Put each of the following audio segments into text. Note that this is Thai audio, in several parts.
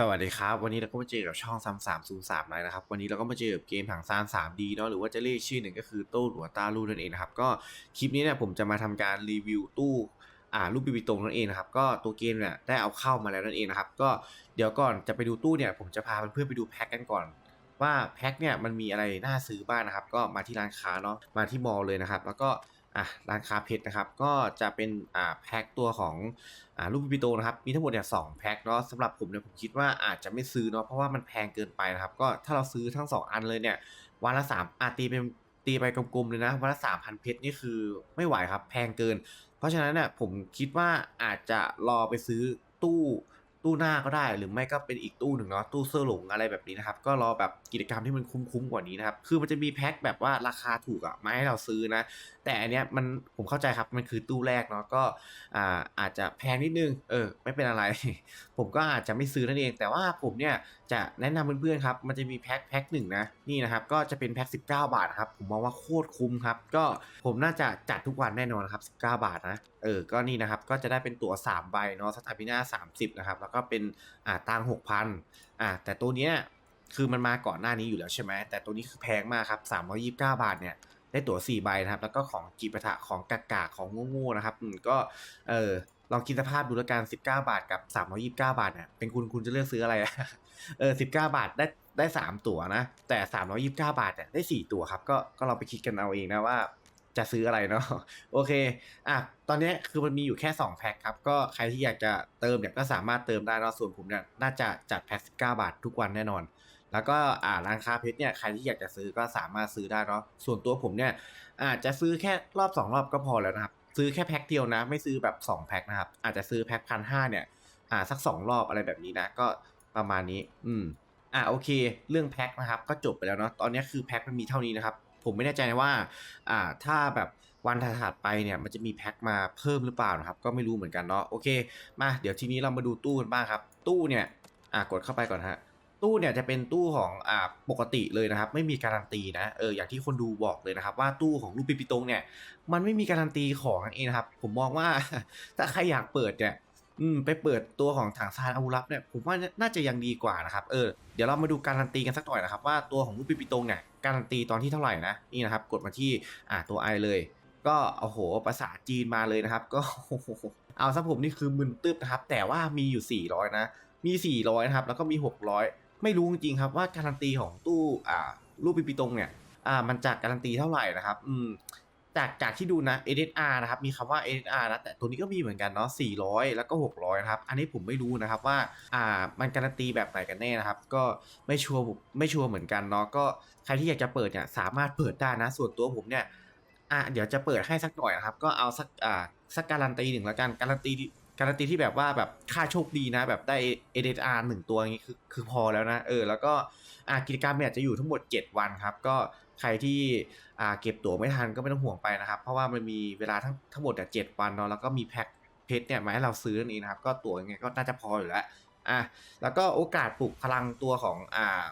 สวัสดีครับ วันนี้เราก็มาเจอกับช่อง3303เลยนะครับ วันนี้เราก็มาเจอกับเกมถังซาน 3D เนาะหรือว่าจะเรียกชื่อหนึ่งก็คือตู้หลัวตาลู่นั่นเองนะครับ ก็คลิปนี้เนี่ยผมจะมาทำการรีวิวตู้อ่ารูปบิบิตรงนั่นเองนะครับ ก็ตัวเกมเนี่ยได้เอาเข้ามาแล้วนั่นเองนะครับ ก็เดี๋ยวก่อนจะไปดูตู้เนี่ยผมจะพาเพื่อนๆไปดูแพ็คกันก่อน ว่าแพ็คเนี่ยมันมีอะไรน่าซื้อบ้างนะครับ ก็มาที่ร้านค้าเนาะมาที่มอลเลยนะครับ แล้วก็ อะร้านค้าเพชรนะครับ ก็จะเป็นอ่าแพ็คตัวของอ่ารูปปิโตนะครับ มีทั้งหมดเนี่ยสองแพ็คเนาะสำหรับผมเนี่ยผมคิดว่าอาจจะไม่ซื้อเนาะเพราะว่ามันแพงเกินไปนะครับ ก็ถ้าเราซื้อทั้งสองอันเลยเนี่ยวันละสามอาตีเป็นตีไปกลมๆเลยนะวันละสามพันเพชรนี่คือไม่ไหวครับแพงเกิน เพราะฉะนั้นเนี่ยผมคิดว่าอาจจะรอไปซื้อตู้ ตู้หน้าก็ได้ หรือไม่ก็เป็นอีกตู้หนึ่งเนาะตู้เสื้อหลงอะไรแบบนี้นะครับก็รอแบบกิจกรรมที่มันคุ้มๆกว่านี้นะครับคือมันจะมีแพ็คแบบว่าราคาถูกอะมาให้เราซื้อนะ แต่อันเนี้ยมันผมเข้าใจครับมันคือตู้แรกเนาะก็อ่าอาจจะแพงนิดนึงเออไม่เป็นอะไร ผมก็อาจจะไม่ซื้อนั่นเอง แต่ว่าผมเนี่ยจะแนะนำเพื่อนๆครับ มันจะมีแพ็คแพ็คหนึ่งนะ นี่นะครับ ก็จะเป็นแพ็ค19 บาทครับ ผมมองว่าโคตรคุ้มครับ ก็ผมน่าจะจัดทุกวันแน่นอนครับ 19 บาทนะ เออ ก็นี่นะครับ ก็จะได้เป็นตั๋ว3ใบเนาะสตาร์พิน่า30 นะครับ แล้วก็เป็นอ่าตัง6,000อ่า แต่ตัวเนี้ย คือมันมาก่อนหน้านี้อยู่แล้วใช่ไหม แต่ตัวนี้คือแพงมากครับ 329 บาทเนี่ยได้ตั๋ว4ใบนะครับ แล้วก็ของกีปะทะของกากาของโง่ๆนะครับอืมก็เออลองคิดสภาพดูแล้วกัน19 บาทกับ 329 บาทเนี่ยเป็นคุณคุณจะเลือกซื้ออะไร เออ19บเก้าบาทได้ได้3ตั๋วนะ แต่329บเก้าบาทเนี่ยได้4ตั๋วครับ ก็ก็เราไปคิดกันเอาเองนะว่าจะซื้ออะไรเนาะโอเคอะตอนนี้คือมันมีอยู่แค่ 2 แพ็คครับ ก็ใครที่อยากจะเติมเนี่ยก็สามารถเติมได้นะส่วนผมเนี่ยน่าจะจัดแพ็ค19 บาททุกวันแน่นอน แล้วก็อ่าร้านค้าเพชรเนี่ยใครที่อยากจะซื้อก็สามารถซื้อได้เนาะส่วนตัวผมเนี่ยอาจจะซื้อแค่รอบ 2 รอบก็พอแล้วนะครับ ซื้อแค่แพ็คเดียวนะ ไม่ซื้อแบบ 2 แพ็คนะครับ อาจจะซื้อแพ็คพันห้าเนี่ยอ่าสัก 2 รอบอะไรแบบนี้นะก็ ประมาณนี้ อืม อ่าโอเค เรื่องแพ็คนะครับ ก็จบไปแล้วเนาะ ตอนนี้คือแพ็คมันมีเท่านี้นะครับ ผมไม่แน่ใจนะว่า อ่า ถ้าแบบวันถัดๆไปเนี่ยมันจะมีแพ็คมาเพิ่มหรือเปล่านะครับ ก็ไม่รู้เหมือนกันเนาะ โอเค มาเดี๋ยวทีนี้เรามาดูตู้กันบ้างครับ ตู้เนี่ย อ่ากดเข้าไปก่อนฮะตู้เนี่ยจะเป็นตู้ของอ่าปกติเลยนะครับ ไม่มีการันตีนะเอออย่างที่คนดูบอกเลยนะครับ ว่าตู้ของลูกปิปิตงเนี่ยมันไม่มีการันตีของนั่นเองนะครับ ผมมองว่าถ้าใครอยากเปิดเนี่ย อืมไปเปิดตัวของถังซานอาวุรับเนี่ยผมว่าน่าจะยังดีกว่านะครับเออเดี๋ยวเรามาดูการันตีกันสักหน่อยนะครับว่าตัวของลูกปิปิตงเนี่ยการันตีตอนที่เท่าไหร่นะนี่นะครับกดมาที่อ่าตัวไอเลย ก็โอ้โหภาษาจีนมาเลยนะครับ ก็เอาซะผมนี่คือมึนตึ๊บนะครับ แต่ว่ามีอยู่ 400 นะ มี 400 นะครับ แล้วก็มี 600 ไม่รู้จริงๆครับว่าการันตีของตู้อ่ารูปปิปิตงเนี่ยอ่ามันจากการันตีเท่าไหร่นะครับ อืม จากจากที่ดูนะ SSR นะครับมีคำว่า SSR นะแต่ตัวนี้ก็มีเหมือนกันเนาะ400 แล้วก็ 600นะครับอันนี้ผมไม่รู้นะครับว่าอ่ามันการันตีแบบไหนกันแน่นะครับ ก็ไม่ชัวร์ไม่ชัวร์เหมือนกันเนาะก็ใครที่อยากจะเปิดเนี่ยสามารถเปิดได้นะ ส่วนตัวผมเนี่ยอะเดี๋ยวจะเปิดให้สักหน่อยนะครับ ก็เอาสักอ่าสักการันตีหนึ่งแล้วกันการันตีการันตีที่แบบว่าแบบค่าโชคดีนะ แบบได้ SSR หนึ่งตัวอย่างงี้คือคือพอแล้วนะเออแล้วก็อ่ากิจกรรมเนี่ยจะอยู่ทั้งหมด 7 วันครับ ก็ ใครที่เก็บตั๋วไม่ทันก็ไม่ต้องห่วงไปนะครับ เพราะว่ามันมีเวลาทั้งทั้งหมดเนี่เจ็ดวันเนาะแล้วก็มีแพ็คเพชรเนี่ยมาให้เราซื้อนั่นเองนะครับ ก็ตั๋วยังไงก็น่าจะพออยู่แล้วอะแล้วก็โอกาสปลุกพลังตัวของอ่า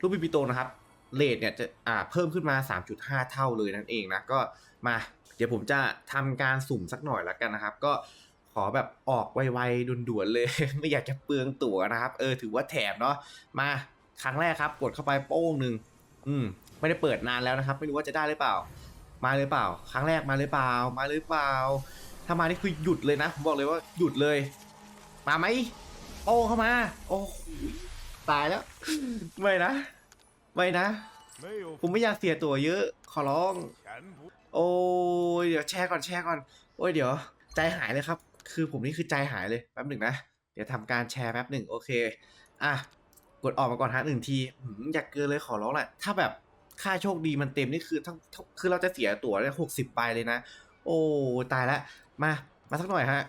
ลูกปิปิโตนะครับเลทเนี่ยจะอ่าเพิ่มขึ้นมา 3.5 เท่าเลยนั่นเองนะก็มาเดี๋ยวผมจะทำการสุ่มสักหน่อยแล้วกันนะครับ ก็ขอแบบออกไวๆด่วนๆเลย ไม่อยากจะเปลืองตั๋วนะครับ เออถือว่าแถมเนาะมาครั้งแรกครับ กดเข้าไปโป้งหนึ่งืม ไม่ได้เปิดนานแล้วนะครับ ไม่รู้ว่าจะได้หรือเปล่า มาเลยเปล่า ครั้งแรกมาเลยเปล่า มาเลยเปล่า ถ้ามานี่คือหยุดเลยนะ ผมบอกเลยว่าหยุดเลย มาไหมโอ้เข้ามา โอ้ตายแล้ว ไม่นะ ไม่นะ ผมไม่อยากเสียตัวเยอะ ขอร้อง โอ้เดี๋ยวแชร์ก่อนแชร์ก่อน โอ้ยเดี๋ยว ใจหายเลยครับ คือผมนี่คือใจหายเลยแป๊บหนึ่งนะ เดี๋ยวทำการแชร์แป๊บหนึ่งโอเค อะ กดออกมาก่อนฮะหนึ่งทีอยากเกินเลยขอร้องแหละถ้าแบบค่าโชคดีมันเต็มนี่คือทั้งคือเราจะเสียตั๋วได้หกสิบใบเลยนะ โอ้ตายละมามาสักหน่อยฮะ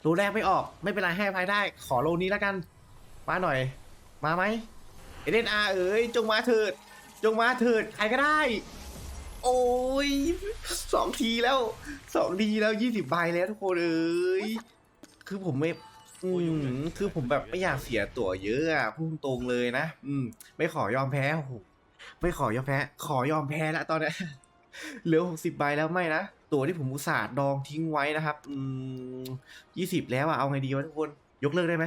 โลแรกไม่ออกไม่เป็นไรให้ภัยได้ ขอโลนี้แล้วกัน มาหน่อย มาไหมเอเดนอาเอ๋ยจงมาเถิด จงมาเถิดใครก็ได้ โอ้ยสองทีแล้วสองทีแล้วยี่สิบใบแล้วทุกคนเอ้ยคือผมไม่ อืมคือผมแบบไม่อยากเสียตั๋วเยอะอะพุ่งตรงเลยนะอืม ไม่ขอยอมแพ้โอ้โหไม่ขอยอมแพ้ ขอยอมแพ้แล้วตอนเนี้ยเหลือหกสิบใบแล้วไม่นะตั๋วที่ผมอุตส่าห์ดองทิ้งไว้นะครับ อืมยี่สิบแล้วอะเอาไงดีวะทุกคน ยกเลิกได้ไหม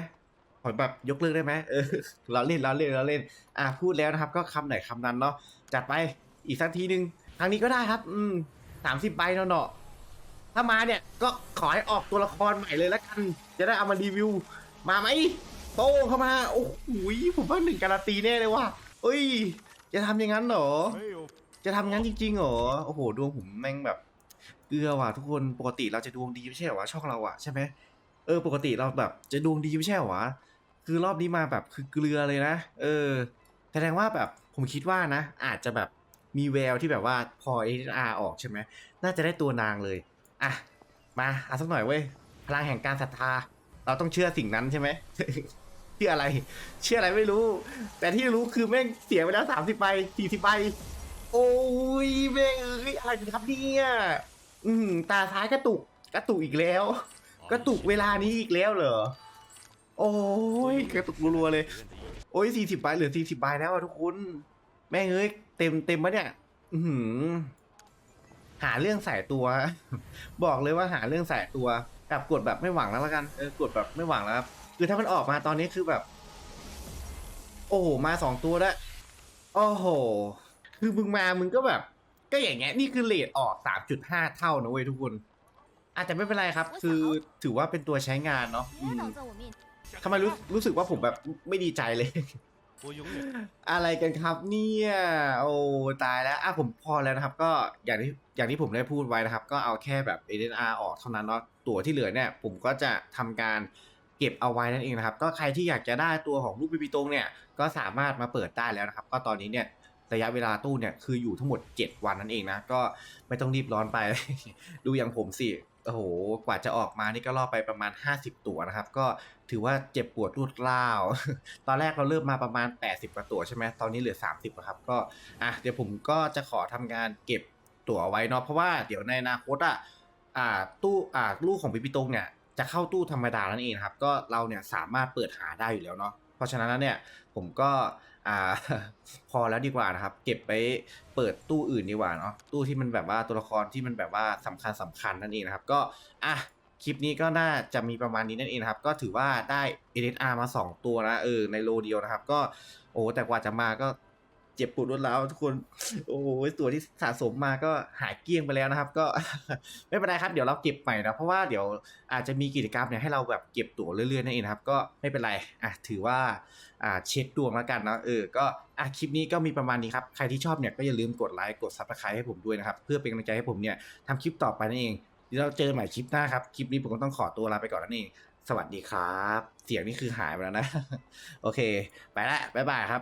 ขอแบบยกเลิกได้ไหมเออเราเล่นเราเล่นเราเล่น อะพูดแล้วนะครับ ก็คำไหนคำนั้นเนาะจัดไปอีกสักทีหนึ่งทางนี้ก็ได้ครับ อืมสามสิบใบเนาะเนาะ ถ้ามาเนี่ยก็ขอให้ออกตัวละครใหม่เลยแล้วกัน จะได้เอามารีวิว มาไหมโต้งเข้ามาโอ้โหผมว่าหนึ่งการันตีแน่เลยว่ะเอ้ย จะทำอย่างนั้นเหรอ จะทำงั้นจริงๆเหรอโอ้โหดวงผมแม่งแบบเกลือว่ะทุกคนปกติเราจะดวงดีไม่ใช่เหรอวะช่องเราอะใช่ไหมเออ ปกติเราแบบจะดวงดีไม่ใช่เหรอวะคือรอบนี้มาแบบคือเกลือเลยนะ เออแสดงว่าแบบผมคิดว่านะ อาจจะแบบมีแววที่แบบว่าพอเออาร์ออกใช่ไหมน่าจะได้ตัวนางเลย อะ มาเอาสักหน่อยเว้ย พลังแห่งการศรัทธา เราต้องเชื่อสิ่งนั้นใช่ไหม เชื่ออะไร เชื่ออะไรไม่รู้ แต่ที่รู้คือแม่งเสียไปแล้วสามสิบใบสี่สิบใบ โอ้ยแม่งเอ้ยอะไรกันครับเนี่ยอืมตาท้ายกระตุก กระตุกอีกแล้ว กระตุกเวลานี้อีกแล้วเหรอ โอ้ยกระตุกรัวๆเลย โอ้ยสี่สิบใบเหลือสี่สิบใบแล้วอะทุกคน แม่งเอ้ยเต็มเต็มปะเนี่ย อือ หาเรื่องใส่ตัว บอกเลยว่าหาเรื่องใส่ตัวแบบกดแบบไม่หวังแล้วละกันเออกดแบบไม่หวังแล้วครับคือถ้ามันออกมาตอนนี้คือแบบ โอ้โหมาสองตัวละโอ้โห คือมึงมามึงก็แบบ ก็อย่างเงี้ยนี่คือเลทออกสามจุดห้าเท่านะเว้ยทุกคนอาจจะไม่เป็นไรครับ คือถือว่าเป็นตัวใช้งานเนาะทำไมรู้รู้สึกว่าผมแบบไม่ดีใจเลย โอ้ยงอะไรกันครับเนี่ยโอ้ตายแล้วอะผมพอแล้วนะครับ ก็อย่างที่อย่างที่ผมได้พูดไว้นะครับ ก็เอาแค่แบบเอเนอาร์ออกเท่านั้นเนาะตัวที่เหลือเนี่ย ผมก็จะทำการเก็บเอาไว้นั่นเองนะครับ ก็ใครที่อยากจะได้ตัวของรูปปีปีตรงเนี่ยก็สามารถมาเปิดได้แล้วนะครับ ก็ตอนนี้เนี่ยระยะเวลาตู้เนี่ยคืออยู่ทั้งหมด 7 วันนั่นเองนะ ก็ไม่ต้องรีบร้อนไป ดูอย่างผมสิ อ้โหกว่าจะออกมานี่ก็รอไปประมาณ 50 ตัวนะครับ ก็ถือว่าเจ็บปวดรวดร้าว ตอนแรกเราเริ่มมาประมาณ 80กว่าตัวใช่ไหมตอนนี้เหลือ 30แล้วครับก็อะเดี๋ยวผมก็จะขอทำงานเก็บตั๋วไว้เนาะเพราะว่าเดี๋ยวในอนาคตอะอ่าตู้อ่าลูกของปิปิตงเนี่ยจะเข้าตู้ธรรมดานั่นเองครับก็เราเนี่ยสามารถเปิดหาได้อยู่แล้วเนาะเพราะฉะนั้นเนี่ยผมก็ อ่า พอแล้วดีกว่านะครับ เก็บไปเปิดตู้อื่นดีกว่าเนาะตู้ที่มันแบบว่าตัวละครที่มันแบบว่าสำคัญสำคัญนั่นเองนะครับ ก็อะคลิปนี้ก็น่าจะมีประมาณนี้นั่นเองนะครับ ก็ถือว่าได้ NSR มา 2 ตัวนะเออในโลเดียวนะครับ ก็โอ้แต่กว่าจะมาก็ เจ็บปวดรวดร้าวทุกคน โอ้ยตัวที่สะสมมาก็หายเกลี้ยงไปแล้วนะครับ ก็ไม่เป็นไรครับเดี๋ยวเราเก็บใหม่นะเพราะว่าเดี๋ยวอาจจะมีกิจกรรมเนี่ยให้เราแบบเก็บตั๋วเรื่อยๆนั่นเองครับ ก็ไม่เป็นไรอะถือว่าอ่าเช็คดวงแล้วกันนะเออก็อะคลิปนี้ก็มีประมาณนี้ครับใครที่ชอบเนี่ยก็อย่าลืมกดไลค์กดซับสไครต์ให้ผมด้วยนะครับเพื่อเป็นกำลังใจให้ผมเนี่ยทำคลิปต่อไปนั่นเองเดี๋ยวเราเจอใหม่คลิปหน้าครับคลิปนี้ผมก็ต้องขอตัวลาไปก่อนนั่นเองสวัสดีครับ เสียงนี่คือหายไปแล้วนะ โอเค ไปละบ๊ายบายครับ